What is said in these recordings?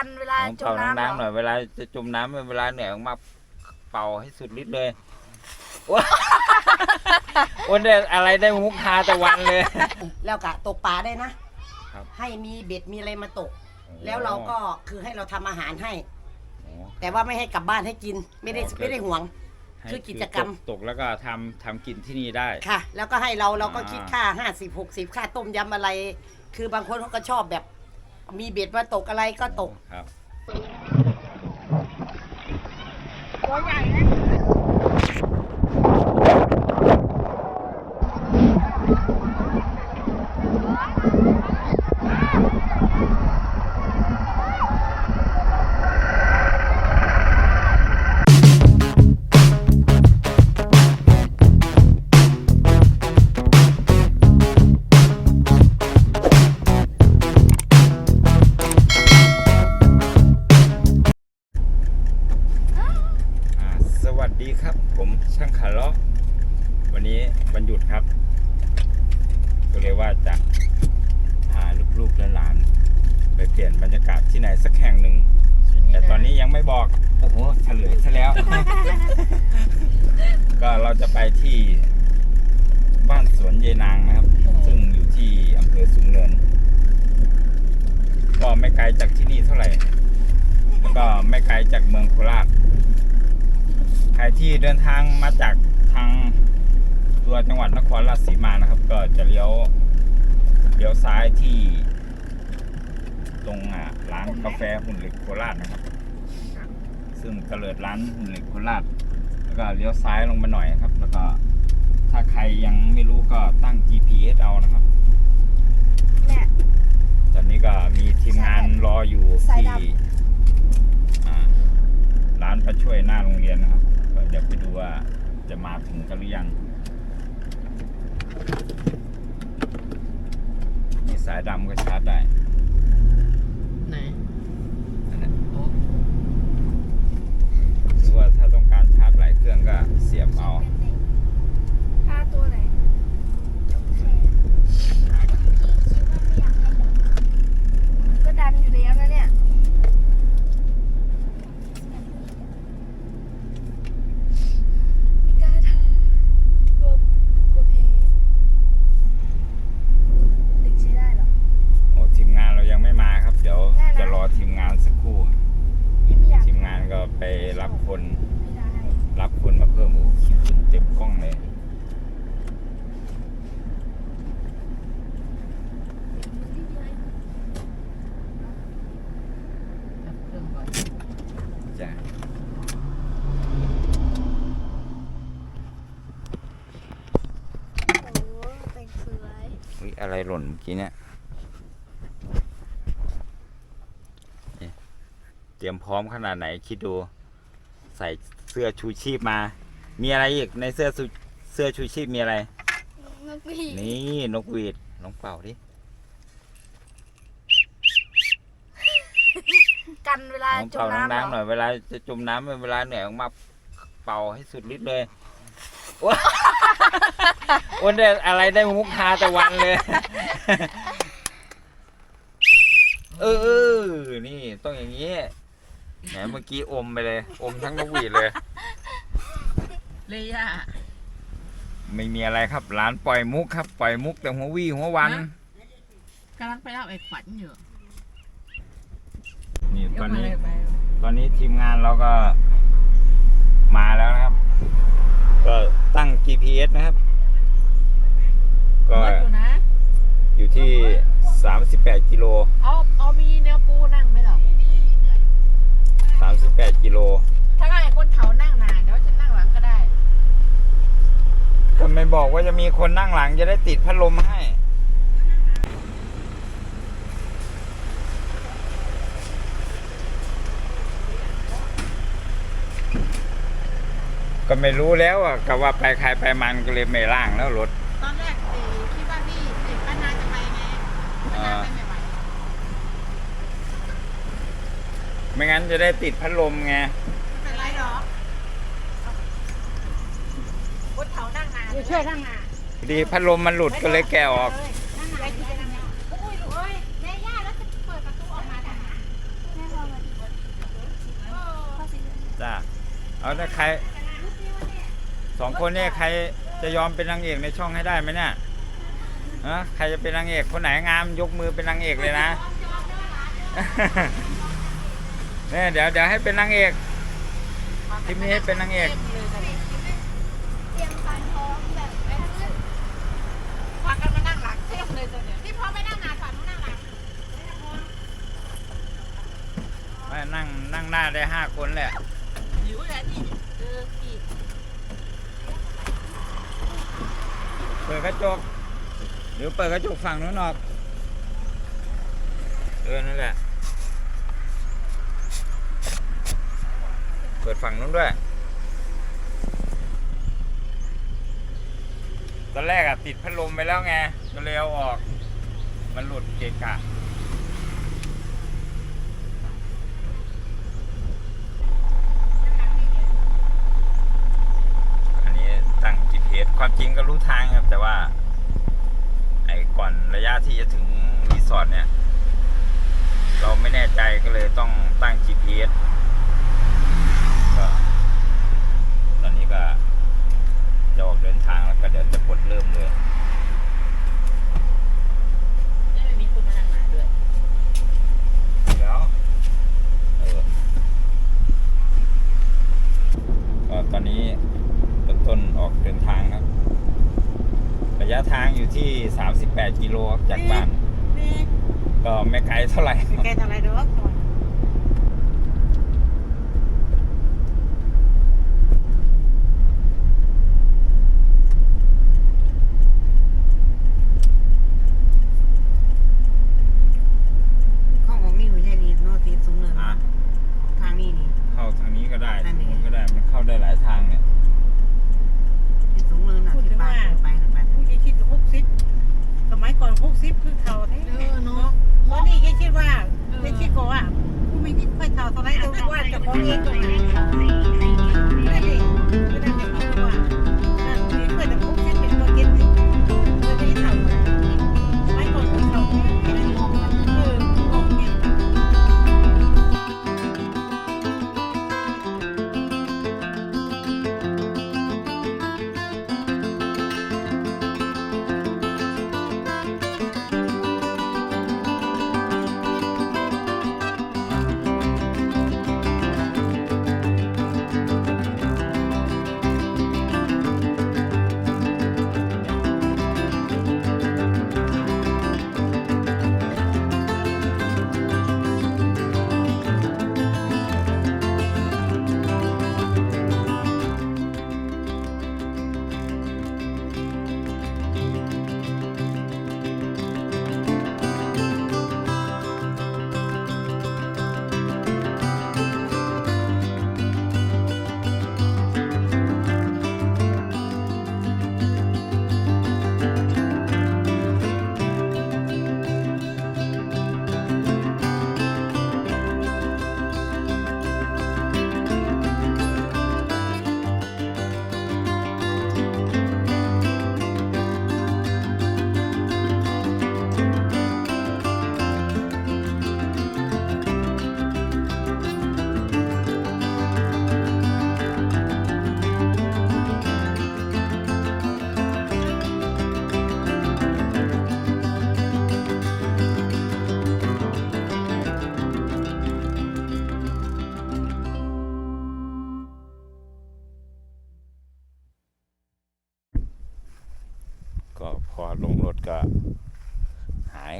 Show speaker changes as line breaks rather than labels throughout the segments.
กันเวลา
ของ
จม
เป่า
น้ำ
น้ำๆห
เหร
น่
อ
อยเวลาจะจมน้ำเวลาเหนื่อยมากๆเป่าให้สุดฤทธิ์เลยว้าโอ้ได้อะไรได้มุกฮาแต่วันเลย
แล้วก็ตกปลาได้นะ
ครับ
ให้มีเบ็ดมีอะไรมาตก แล้วเราก็คือให้เราทำอาหารให้
โอ้
แต่ว่าไม่ให้กลับบ้านให้กินไม่ได้
โอเค
ไม่ได้ห่วง
ให้
คือกิจกรรม
ตตกแล้วก็ทำทำกินที่นี่ได้
ค่ะ แล้วก็ให้เราเราก็
อ่า
คิดค่าห้าสิบหกสิบค่าต้มยำอะไร คือบางคนเขาก็ชอบแบบ มีเบ็ดมาตกอะไรก็ตก
ครับอ่า เดินทางมาจากทางตัวจังหวัดนครราชสีมานะครับ ก็จะเลี้ยวเลี้ยวซ้ายที่ตรงอะร้านกาแฟหุ่นเหล็กโคราชนะครับ ซึ่งเตลิดร้านหุ่นเหล็กโคราชแล้วก็เลี้ยวซ้ายลงมาหน่อยนะครับ แล้วก็ถ้าใครยังไม่รู้ก็ตั้ง GPS เอานะครับ
เนี่ย
ตอนนี้ก็มีทีมงานรออยู่
สาย
ที่
ด
อ่าร้านประช่วยหน้าโรงเรียนนะครับก็ เดี๋ยวไปดูว่าจะมาถึงกันหรือยังมีสายดำก็ชาร์จได้
ไหน
นั่นแหละหรือว่าถ้าต้องการชาร์จหลายเครื่องก็เสียบเอา
ผ้าตัวไหนก็ดันอยู่แล้วนะเนี่ย ไม่กล้าทำกลัวกลัวแพ้ดึงใช้ได้เหรอ
โอ้ทีมงานเรายังไม่มาครับ เดี๋ยว
ได้นะ
จะรอทีมงานสักครู่
พี่ไม่อยาก
ทีมงานก็ไปรับคน
ไม่ได้
รับคนมาเพิ่มโอ้คิดขึ้นเต็มกล้องเลย จ้ะ
โอ้แต่งสวย
อุ๊ยอะไรหล่นเมื่อ กี้เนี่ยนี่เตรียมพร้อมขนาดไหนคิดดู ใส่เสื้อชูชีพมา มีอะไรอีกในเสื้อชูเสื้อชูชีพมีอะไร
นกหวีด
นี่นกหวีดลองเป่าดิ
กันเวลา
ลอง
จม
เป่า
น้ำ
น้ำๆห
เหร
น่
อ
อยเวลาจะจมน้ำเวลาเหนื่อยมากๆเป่าให้สุดฤทธิ์เลยว้าโอ้ได้อะไรได้มุกฮาแต่วันเลย เออเออ นี่ต้องอย่างนี้แหมเมื่อกี้อมไปเลย อมทั้งนกหวีดเลย
เลยอะ
ไม่มีอะไรครับ ร้านปล่อยมุกครับ ปล่อยมุกแต่หัววี่หัววัน
ฮะ กำลังไปรับไอ้ขวัญอยู่
นี่
เดี๋
ต
ย
อ
วนมา
นี้
เลยไป
ตอนนี้ทีมงานเราก็มาแล้วนะครับ ก็ตั้ง GPS นะครับ ก็
รถอยู่นะ
อยู่ที่ 38กิโล
เอาเอามีเนื้อปูนั่งไหมเหรอ
38กิโล
ถ้าไอ้คนเขานั่งนานเดี๋ยวฉันนั่งหลังก็ได้
ก็ไม่บอกว่าจะมีคนนั่งหลังจะได้ติดพัดลมให้ก็ไม่รู้แล้วอะก็ว่าไปใครไปมันก็เลยไม่ล่างแล้วรถ
จะได้
ติดพัดลมไง
เป็นไรหรอพุทเถานั่งงาน
ช่วยนั่งงาน
พอดีพัดลมมันหลุดก็เลยแกะออก
นั่านอาแต่า
เอาถ้าใครสองคนเนี่ยใครจะยอมเป็นนางเอกในช่องให้ได้ไหมเนี่ยฮะใครจะเป็นนางเอกคนไหนงามยกมือเป็นนางเอกเลยนะ เนี่ยเดี๋ยวเดี๋ยวให้เป็นนางเอกคลิปนี้ให้เป็นนางเอก
เตรียมฟันท้องแบบไม่ขึ้น
พากันมานั่งหลังเทพเลยจ้ะเนี่ยที่พ่อไม่นั่งหนาฝันนั่งหลัง
ไม่นั่งนั่งหน้าได้ห้าคนแหละ
อยู่แล้วนี่เออพี่
เปิดกระจกหรือเปิดกระจกฝั่งนู้นออกเออนั่นแหละ เปิดฝั่งนู้นด้วย ตอนแรกอะติดพัดลมไปแล้วไงก็เลยเอาออก มันหลุดเกะกะอันนี้ตั้ง GPS ความจริงก็รู้ทางครับ แต่ว่า ไอ้ก่อนระยะที่จะถึงรีสอร์ทเนี่ย เราไม่แน่ใจก็เลยต้องตั้ง GPS ก็ตอนนี้ก็จะออก เดินทางแล้วก็เดี๋ยวจะกดเริ่มเลย
ไม่มีคนมานั่งหนาด้วย
เดี๋ยวเออก็ตอนนี้เริ่มต้นออกเดินทางครับ ระยะทางอยู่ที่ 38 กิโลครับจากบ้าน
นี่
ก็ไม่ไกลเท่าไหร่
แกทำอะไรเด้อก่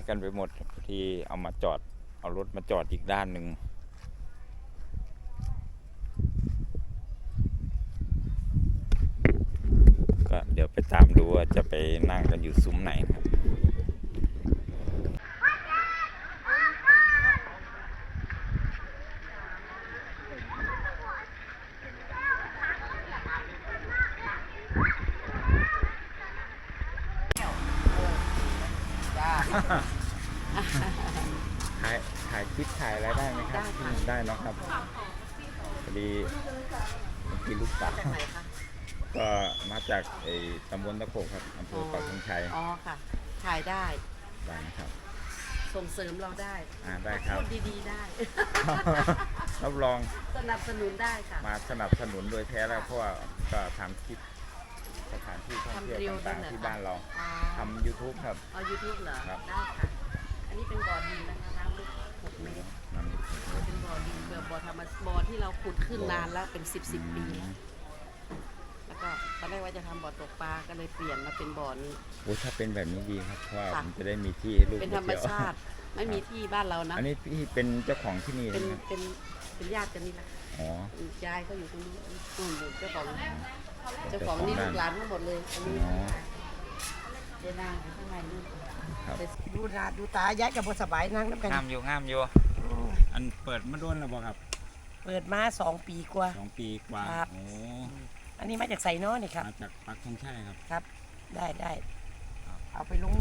กันไปหมดที่เอามาจอด เอารถมาจอดอีกด้านหนึ่งก็เดี๋ยวไปตามดูว่าจะไปนั่งกันอยู่ซุ้มไหนครับ
จ้า
ถ่ายถ่ายคลิปถ่ายอะไรได้ไหมครับอืมได้เนอะครับพอดีเมื่อกี้ลูกสาวก็มาจาก ไอ้ตำบลตะโขกครับอำเภอปักธงชัย
อ๋อค่ะ ถ่ายได้
ได้นะครับ
ส่งเสริมเราได้
อ่าได้ครับ
พูดดีๆได้
รับรอง
สนับสนุนได้ค่ะ
มาสนับสนุนโดยแท้แล้วเพราะว่าก็ทำคลิปสถานที่ท่องเที่ยว
ทำเรียว
ต่าง
ด้วยเหรอ
ๆที่บ้านเรา
อ๋อ
ทำ YouTube ครับ
เอายูทูบเหรอ
ครับ
ได้ค่ะ อันนี้เป็นบ่อดินนะคะน้ำลึกหกเมตร
นั่น
เป็นบ่อดินแบบบ่อธรรมบ่อที่เราขุดขึ้นนานแล้วเป็นสิบสิบปีแล้วแล้ว ก็ตอนแรกว่าจะทำบ่อตกปลาก็เลยเปลี่ยนมาเป็นบ่อนี้
โอ้ถ้าเป็นแบบนี้ดีครับเพราะว่า
ค่ะ
ผมจะได้มีที่ให้ลูก
เป็น
ไป
ธรรม
เที่ยว
ชาติ ไม่มีที่บ้านเรานะ
อันนี้พี่เป็นเจ้าของที่นี่
เป็น
นะครับ
เป็นเป็นญาติกันนี่แหละ
อ๋อ
ยายเขาอยู่ตรงนี้นู่นเจ้าของเจ้าของนี่ลูกหลานทั้งหมดเลยอันนี้
อ๋อ
เจนางอยู่ข้างในนู่น
ครับ
ดูหน้าดูตายายกับบสบายนั่งน้ำกัน
งามอยู่งามอยู่ อันเปิดมาโดนแล้วบ่ครับ
เปิดมาสองปีกว่า
สองปีกว่า
ครับ
โอ้
อันนี้มาจากไซน้อนี่ครับ
มาจากปักธงชัยครับ
ครับ ได้ได้
ครับ
เอาไปลง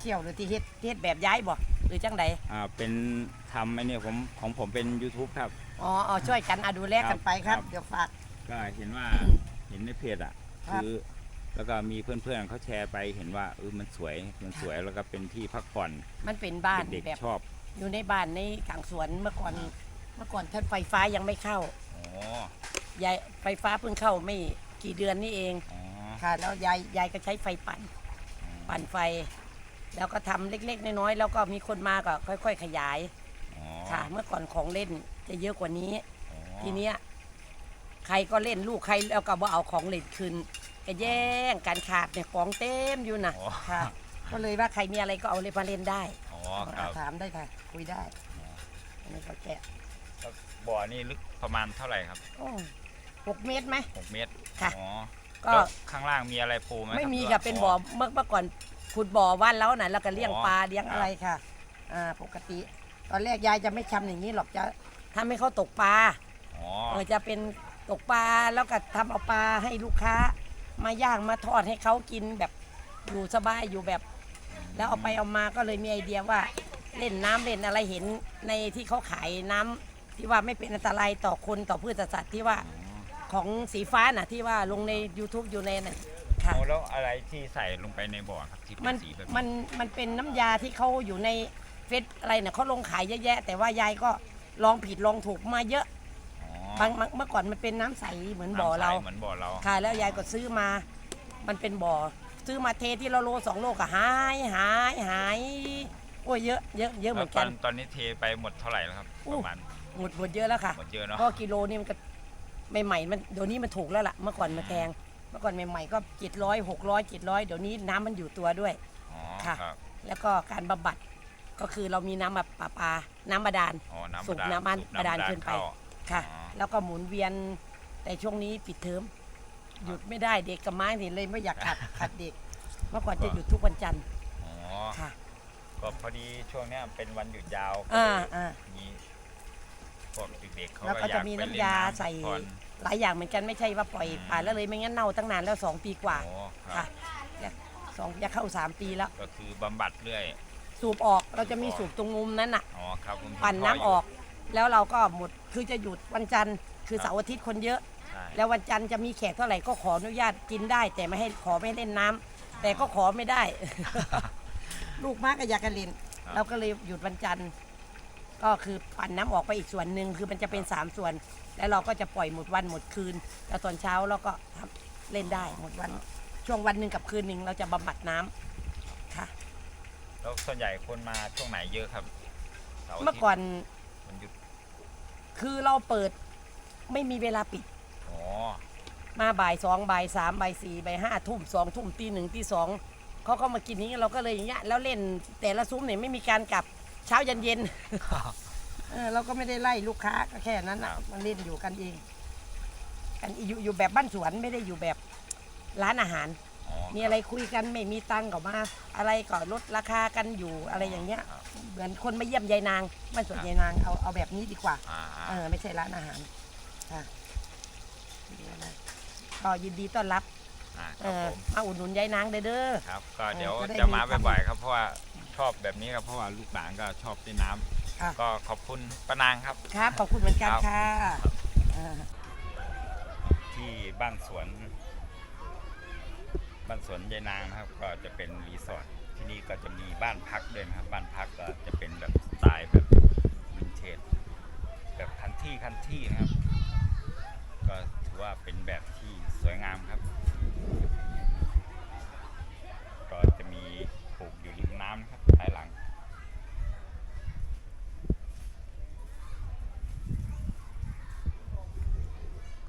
เที่ยวหรือที่เฮ็ดเฮ็ดแบบย้ายบ่หรือจังใด
อ่าเป็นทำไอ้เนี่ยผมของผมเป็น YouTube ครับ
อ๋อเอาช่วยกันอะดูแลกันไปครับ
ครับ
เดี๋ยวฝาก
ก็เห็นว่าเห็นในเพจอะ
ครับ
คือแล้วก็มีเพื่อนๆเขาแชร์ไปเห็นว่าเออมันสวยมันสวยแล้วก็เป็นที่พักผ่อน
มันเป็นบ้าน
เด็ก
แบบ
ๆชอบ
อยู่ในบ้านในกลางสวนเมื่อก่อนเมื่อก่อนท่านไฟฟ้ายังไม่เข้า
อ๋อ
ยายไฟฟ้าเพิ่งเข้าไม่กี่เดือนนี่เอง
อ๋อ
ค่ะ แล้วยายยายก็ใช้ไฟปั่น ปั่นไฟ แล้วก็ทำเล็ก ๆ น้อยๆแล้วก็มีคนมาก็ค่อย ๆ ขยาย
อ๋อ
ค่ะ เมื่อก่อนของเล่นจะเยอะกว่านี้
อ๋อ
ทีเนี้ยใครก็เล่นลูกใครแล้วก็บ่เอาของเล่นคืนก็แย่งกันขาดเนี่ยของเต็มอยู่นะ
อ๋อ
ค่ะ ก็เลยว่าใครมีอะไรก็เอาเลยมาเล่นได้
อ๋อครับ
ถามได้ค่ะ คุยได้อันนี้ก็แกะ
แล้ว บ่อนี่ลึกประมาณเท่าไหร่ครับ
โอ้หกเมตรไหม
6เมตร
ค่ะ
อ๋อ
ก็
แล้วข้างล่างมีอะไรปูไหม
ไม่มี
รับ
ค่ะเป็นบ่อเมื่อเมื่อก่อนขุดบ่อว่านแล้วนะแล้วก็เลี้ยง
อ๋อ
ปลาเลี้ยง
ครับ
อะไรค่ะอ่าปกติ ตอนแรกยายจะไม่ทำอย่างนี้หรอกจะทำให้เขาตกปลา
อ๋อ
เออจะเป็นตกปลาแล้วก็ทำเอาปลาให้ลูกค้า มาย่างมาทอดให้เขากินแบบอยู่สบายอยู่แบบ แล้วเอาไปเอามาก็เลยมีไอเดียว่าเล่นน้ำเล่นอะไรเห็นในที่เขาขายน้ำ ที่ว่าไม่เป็นอันตรายต่อคนต่อพืชต่อสัตว์ที่ว่าของสีฟ้าน่ะที่ว่าลงใน YouTube อยู่ในน่ะค่ะ
โอ้แล้วอะไรที่ใส่ลงไปในบ่อครับที่เป็
มัน
นสีแบบ
มันมันเป็นน้ำยาที่เขาอยู่ในเฟซอะไรน่ะเขาลงขายเยอะแยะ แต่ว่ายายก็ลองผิดลองถูกมาเยอะ
อ๋อบา
งบางเมื่อก่อนมันเป็นน้ำใสเหมือนบ่อเรา
น้ำใสเหมือนบ่อเรา
ค่ะแล้วยายก็ซื้อมา มันเป็นบ่อ ซื้อมาเทที่เราโลสองโลก็หายหายหายโอ้ยเยอะเยอะเยอะเหมือนกัน
แล้วตตอนนี้เทไปหมดเท่าไหร่แล้วครับ
อู้
ประมาณ
หมดหมดเยอะแล้วค่ะ
หมดเยอะเนาะ
ก็กิโลนี่มันก็ใหม่ๆมันเดี๋ยวนี้มันถูกแล้วล่ะ เมื่อก่อนมันแพง เมื่อก่อนใหม่ๆก็เจ็ดร้อยหกร้อยเจ็ดร้อยเดี๋ยวนี้น้ำมันอยู่ตัวด้วย
อ๋อ
ค่ะ
ครับ
แล้วก็การบำบัดก็คือเรามีน้ำมาปลาปลาน้ำบาดาล
อ๋อน้ำ
สูบ
ดาล
น้ำมัน
สู
บาดาลขึ้นไป
เข้า
ค่ะ
อ๋อ
แล้วก็หมุนเวียนแต่ช่วงนี้ปิดเทอมหยุดไม่ได้เด็กกับไม้นี่เลยไม่อยากขัด ขัดเด็ก เมื่อก่อนจะหยุดทุกวันจันทร์
อ๋อ
ค่ะ
ก็พอดีช่วงเนี้ยเป็นวันหยุดยาว
อ่า
ก็เลย
อ่า
มี พวกเด็กๆเขา
แล้วก็
ก็อยาก
จะมี
ไปเล่น
น้ำยา
น้ำ
ใส่
ก่อน
หลายอย่างเหมือนกันไม่ใช่ว่าปล่อยป่าแล้วเลยไม่งั้นเน่าตั้งนานแล้วสองปีกว่า
อ๋อค
ค่ะ
รับ
สองจะเข้าสามปีแล้ว
ก็คือบำบัดเรื่อย
สูบออกเราจะมีสูบตรงมุมนั้นน่ะ
อ๋อครับผมเห็
ปั่นน้ำ
พ่
ออก แล้วเราก็หมดคือจะหยุดวันจันทร์คือเสาร์อาทิตย์คนเยอะ
ใช่
แล้ววันจันทร์จะมีแขกเท่าไหร่ก็ขออนุญาตกินได้ แต่ไม่ให้ขอไม่ให้เล่นน้ำแต่ก็ขอไม่ได้ ลูกมากก็อยากจะเล่นเราก็เลยหยุดวันจันทร์ ก็คือปั่นน้ำออกไปอีกส่วนหนึ่งคือมันจะเป็นสามส่วน แล้วเราก็จะปล่อยหมดวันหมดคืนแล้วตอนเช้าเราก็ทำเล่นได้หมดวัน ช่วงวันหนึ่งกับคืนหนึ่งเราจะบำบัดน้ำค่ะ
แล้วส่วนใหญ่คนมาช่วงไหนเยอะครับสาร์าทิตย์
เมื่อก่อน
มันหยุด
คือเราเปิดไม่มีเวลาปิด
อ๋อ
มาบ่ายสองบ่ายสามบ่ายสี่บ่ายห้าทุ่มสองทุ่มตีหนึ่งตีสองเขาก็มากินนี้เราก็เลยอย่างเงี้ยแล้วเล่นแต่ละซุ้มเนี่ยไม่มีการกลับ เช้ายันเย็นเออเราก็ไม่ได้ไล่ลูกค้าก็แค่นั้นนะมันเล่นอยู่กันเองกันอยู่อยู่แบบบ้านสวนไม่ได้อยู่แบบร้านอาหาร
อ๋อ
มีอะไรคุยกันไม่มีตังค์ก็มา อะไรก็ลดราคากันอยู่อะไรอย่างเงี้ย
ครับ
เหมือนคนมาเยี่ยมยายนางบ้านสวนยายนางเอาเอาแบบนี้ดีกว่า
อ่า
เออไม่ใช่ร้านอาหารค่ะก็ยินดีต้อนรับ
อ่าค
เอ
รับ
อ
ผม
มาอุดหนุนยายนางเด้อเด้อ
ครับก็เดี๋ยว
เออจะได้
จะมา
มีความ
บ่อยๆครับเพราะว่า ชอบแบบนี้ครับเพราะว่าลูกหลานก็ชอบเล่นน้
ค่ะำ
ก็ขอบคุณป้านางครับ
ครับ ขอบคุณเหมือนกัน
ครับ
ค่ะเออ
ที่บ้านสวน บ้านสวนยายนางนะครับ ก็จะเป็นรีสอร์ทที่นี่ก็จะมีบ้านพักด้วยนะครับ บ้านพักก็จะเป็นแบบสไตล์แบบวินเทจแบบคันทที่คันที่นะครับ ก็ถือว่าเป็นแบบที่สวยงามครับ ก็จะมีปลูกอยู่ริมำนะครับภายหลัง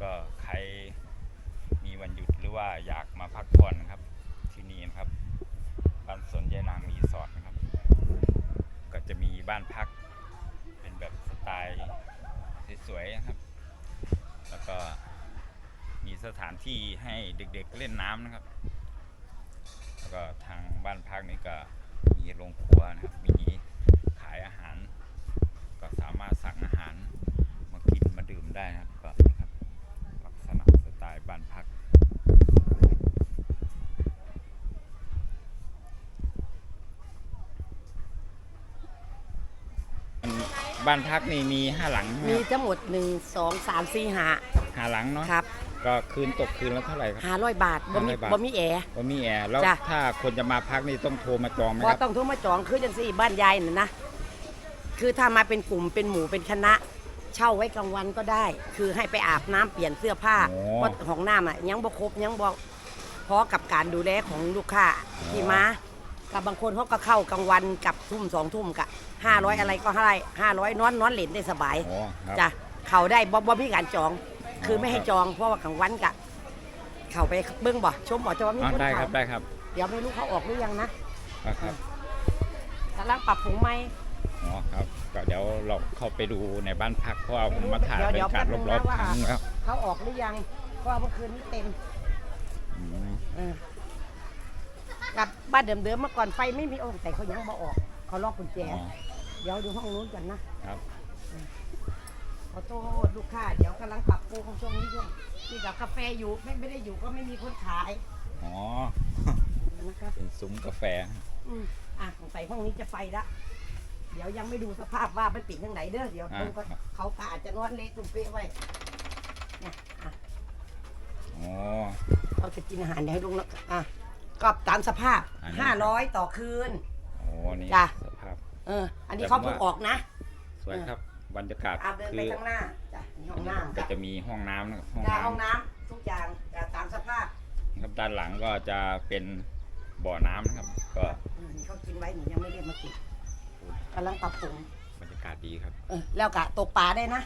ก็ใครมีวันหยุดหรือว่าอยากมาพักผ่อนนะครับ ที่นี่นะครับบ้านสวนยายนางรีสอร์ทนะครับ ก็จะมีบ้านพัก เป็นแบบสไตล์สวยๆนะครับ แล้วก็มีสถานที่ให้เด็กๆเล่นน้ำนะครับ แล้วก็ทางบ้านพักนี้ก็มีโรงครัวนะครับ มีขายอาหาร ก็สามารถสั่งอาหารมากินมาดื่มได้นะครับ ก็นะครับลักษณะสไตล์บ้านพัก บ้านพักนี่มีห้าหลัง
มีทั้งหมดหนึ่งสองสามสี่ห้า
ห้าหลังเนาะ
ครับ
ก็คืนตกคืนละเท่าไหร่ครับ
ห้าร้อยบาทบ่มี
500บาท
บ่มีแอร์
ว่ามีแอร์แล้ว
จ้ะ
ถ้าคนจะมาพักนี่ต้องโทรมาจองไหม
พ
ค
อ
รับ
ต้องโทรมาจองคือจังสี่บ้านยายน่ะนะคือถ้ามาเป็นกลุ่มเป็นหมู่เป็นคณะ เช่าไว้กลางวันก็ได้ คือให้ไปอาบน้ำเปลี่ยนเสื้อผ้า
โอ้
เพราะของน้ำอะยังบ่ครบยังบ่พอกับการดูแลของลูกค้าที่มา กับบางคนเขาก็เข้ากลางวันกับทุ่มสองทุ่มกะห้าร้อยอะไรก็ให้ห้าร้อยนอนนอนเล่นได้สบาย
โอ้ครับ
จ้ะเขาได้บ่บ่มีการจอง คือไม่ให้จองเพราะว่ากลางวันกะ เขาไปเบิ้งบ่ชมบ่จะว่ามี
อ๋อ
คน
ได้ครั
เขา
บได้ครับ
เดี๋ยวไม่รู้เขาออกหรือยังนะครับ
ครับ
กำลังปรับปรุงไหม
อ๋อครับก็เดี๋ยวเราเข้าไปดูในบ้านพักเพราะว่าผมมาถ่ายบร
เดี๋
ร
ยวยา
กาศ
เดี๋ยว
รอบ
แป๊บนึงนะว่า
ๆทั้งแล้ว
เขาออกหรือยังเพราะว่าเมื่อคืนนี้เต็ม
อืม
เออ กับบ้านเดิมๆเมื่อก่อนไฟไม่มีโอ่งแต่เขายังบ่ออก เขาล็อกกุญแจ
อ๋อ
เดี๋ยวดูห้องนู้นกันนะครับ ขอโทษลูกค้าเดี๋ยวกำลังปรับปรุงช่วงนี้ช่วงนี่กับกาแฟอยู่ไม่ไม่ได้อยู่ก็ไม่มีคนขาย
อ๋อ
นะครับ
เป็นซุ้มกาแฟ
อืมอะสงสัยห้องนี้จะไฟละเดี๋ยวยังไม่ดูสภาพว่ามันปิดทางไหนเด้อเดี๋ยว
อ่า
ดูก่อนเขากอาจจะนอนเละตุ้มเป๊ะไว้เนี่ยอะ
อ๋อ
เราจะกินอาหารเดี๋ยวให้ลุงแล้วอะ ก็ตามสภาพ
อันนี้
ห้าร้อยต่อคืน
โอ้นี่
จ้ะ
สภาพ
เออ อันนี้
แต่
เขา
ผม
เพิ่ง
ว่า
ออกนะ
สวยครับบรรยากาศ
อาเดิน
คื
ไป
อ
ข้างหน้าจ้ะมีห้องน้
ก็จะมีห้องน้ำนะครับห้องำ
จ้ะ
น้
ห้องน้ำทุกอย่างจ้ะตามสภาพำ
ครับด้านหลังก็จะเป็นบ่อน้ำนะครับ ก็
เออนี่เขากินไว้หนูยังไม่ได้มากินกำลังปรับปรุง
บรรยากาศดีครับ
เออแล้วกะตกปลาได้นะ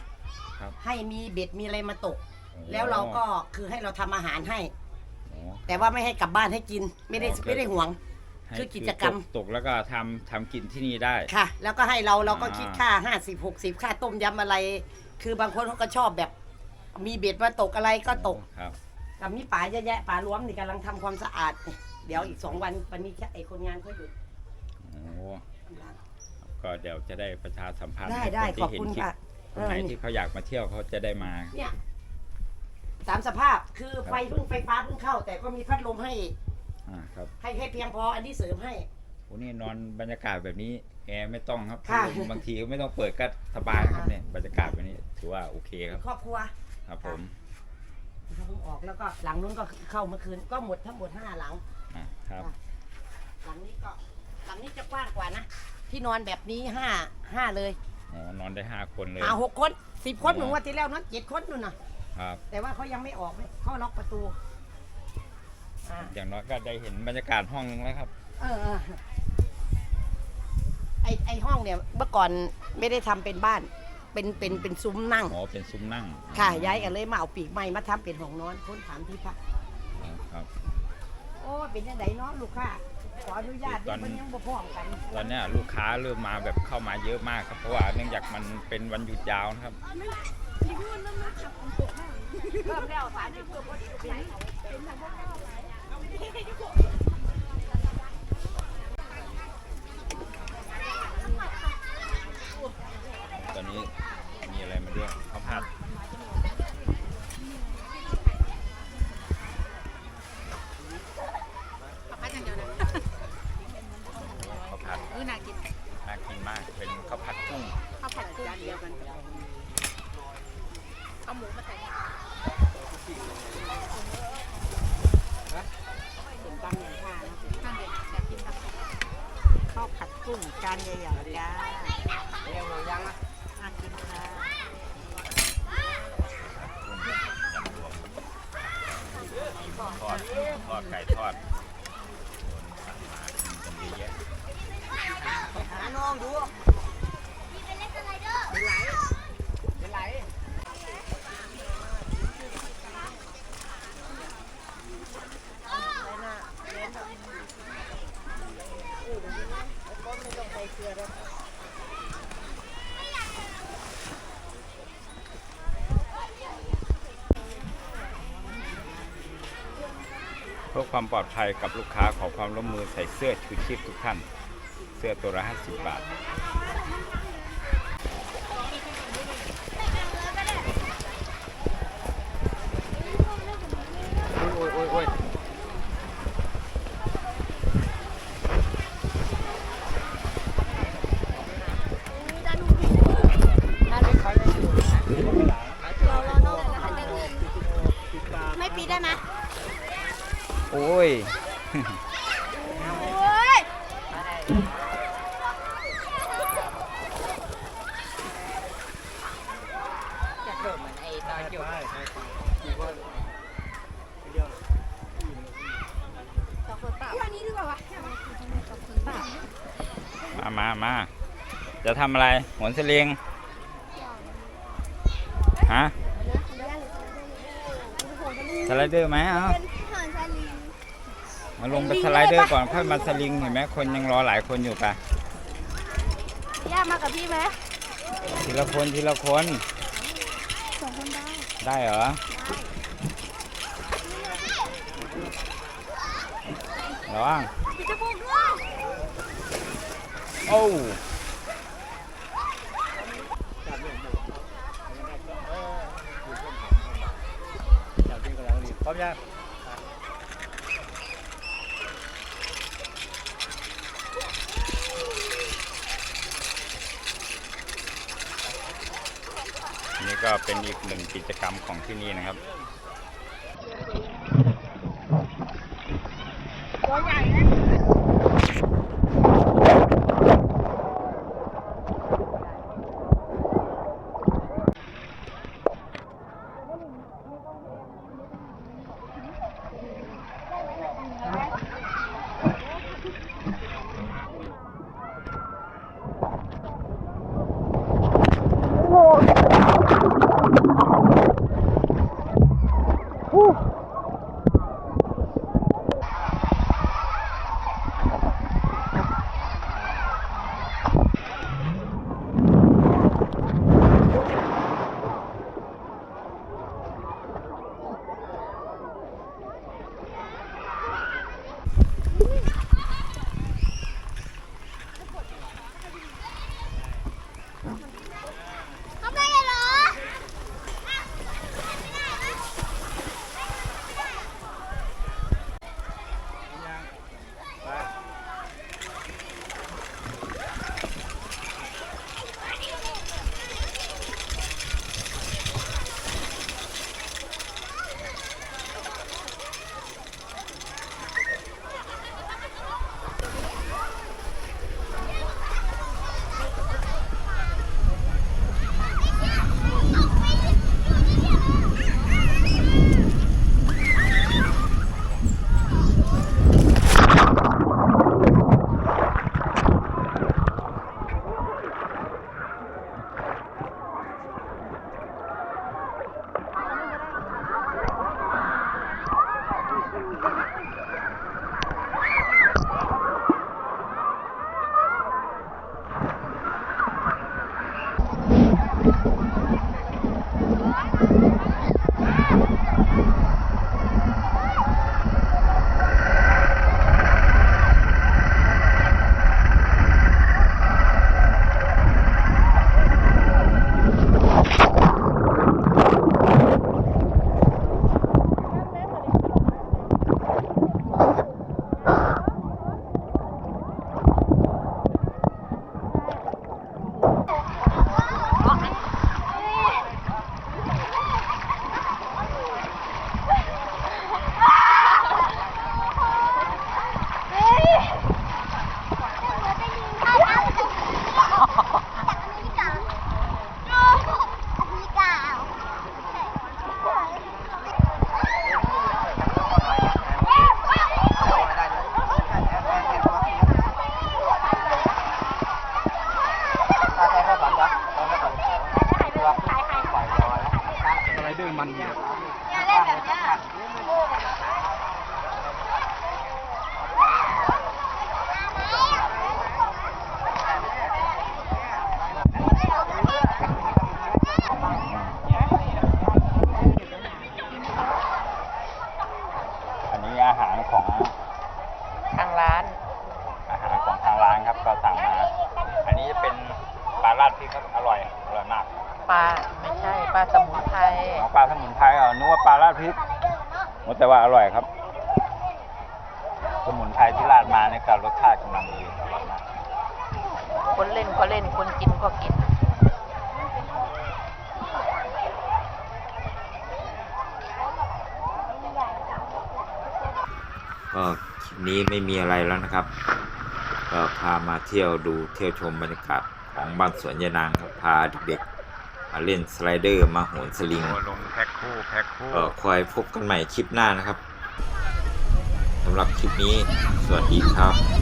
ครับ
ให้มีเบ็ดมีอะไรมาตก
โอ้
แล้วเราก็คือให้เราทำอาหารให้
โอ้
แต่ว่าไม่ให้กลับบ้านให้กินไม่ได้
อ๋อคือ
ไม่ได้ห่วง
ให้
คือกิจกรรม
ตตกแล้วก็ทำทำกินที่นี่ได้
ค่ะ แล้วก็ให้เราเราก็
อ่า
คิดค่า 50 60 ค่าต้มยำอะไร คือบางคนเขาก็ชอบแบบ มีเบ็ดมาตกอะไรก็ตก
ครับ
กับมีป่าเยอะแยะป่ารวมนี่กำลังทำความสะอาดเดี๋ยวอีกสองวันวันนี้แค่ไอคนงานเขาหยุด
โอ้ก็เดี๋ยวจะได้ประชาสัมพันธ์
ได้
ให้
ได้
นที่
ขอบ
เห็น
คุณ
ลิป
ค่ะ
ค
เอนอ
ไหน
นี่
ที่เขาอยากมาเที่ยวเขาจะได้มา
เนี่ย ตามสภาพคือไฟเพิ่งไฟฟ้าเพิ่งเข้า แต่ก็มีพัดลมให้
อ่าครับ
ให้ให้เพียงพออันนี้เสริมให้
โอ้นี่นอนบรรยากาศแบบนี้แอร์ไม่ต้องครับ
ค่ะ
คือบางทีก็ไม่ต้องเปิดก็สบายนะครับเนี่ยบรรยากาศแบบนี้ถือว่าโอเคครับ
ครอบครัว
ครับผม
เขาเพิ่งออกแล้วก็หลังนู้นก็เข้าเมื่อคืนก็หมดทั้งหมดห้าหลัง
อ่าครับ
หลังนี้ก็หลังนี้จะกว้างกว่านะที่นอนแบบนี้ห้าห้าเลย
อ๋อ นอนได้ห้าคนเลย
อ่าหกคนสิบคน
อ๋อ
หนูว่าที่แล้วนั้นเจ็ดคนนู่นน่ะ
ครับ
แต่ว่าเขายังไม่ออกไม่เขาล็อกประตูอ่า
อย่างน้อยก็ได้เห็นบรรยากาศห้องนึงแล้วครับ
เออเออไอไอห้องเนี่ยเมื่อก่อนไม่ได้ทำเป็นบ้าน เป็นเป็นเป็นซุ้มนั่ง
อ๋อเป็นซุ้มนั่ง
ค่ะ ย้ายกันเลยมาเอาปีกไม้มาทำเป็นห้องนอนค้นถามที่พัก
ครับ
โอ้เป็นยังไงเนาะลูกค้าขออนุญาต
ตอน
มันยังบ่พร้อมกัน
ตอนเนี้ยลูกค้าเริ่มมาแบบเข้ามาเยอะมากครับเพราะว่าเนื่องจากมันเป็นวันหยุดยาวนะครับ
เพิ่มแล้วสามสิบเพิ่มพอดีเป็น
ตอนนี้มีอะไรมาด้วยข้าวผัด
เอาพัดอย่างเดียวนะ
ข้าวผัด
เออน่ากิน
น่ากินมากเป็นข้าวผัดกุ้ง
ข้าวผัดกุ้งเดียวกันเอาหมูมาใส่าน
ใหญ่ๆจ้ายกงนะกินค่ะ
ทอด ทอ
ดไก่
ทอด ความปลอดภัยกับลูกค้าขอความร่วมมือใส่เสื้อชูชีพทุกท่าน เสื้อตัวละ50 บาท โอ้ยโอ้ยโอ้ย
ไม่ปีได้ไหม
โอ้ย
โอ้ย
มามามา จะ ทำอะไรโหนสลิงฮะสไลเดอร์ไหมเอ้ามาลงไปสไลเดอร์ก่อนค่อยมาสลิงเห็นไหมคนยังรอหลายคนอยู่ปะ
ย่ามากับพี่ไหม
ทีละคนทีละคน
สองคนได้
ได้เหรอระวัง
พี่จะพูดด้วย
โอ้ว
พ ร้อมยัง
นี่ก็เป็นอีกหนึ่งกิจกรรมของที่นี่นะครับ
ราดมาเนี่ยก็รสชาติกำลังดีอร่อยมาก
คนเล่นก็เล่นคนกินก็กิน
ก็คลิปนี้ไม่มีอะไรแล้วนะครับ ก็พามาเที่ยวดูเที่ยวชมบรรยากาศของบ้านสวนยายนางครับพาเด็กๆมาเล่นสไลเดอร์มาโหนสลิง
ลงแพ็คคู่แพ็คคู่
ก็คอยพบกันใหม่คลิปหน้านะครับสำ หรับคลิปนี้ สวัสดีครับ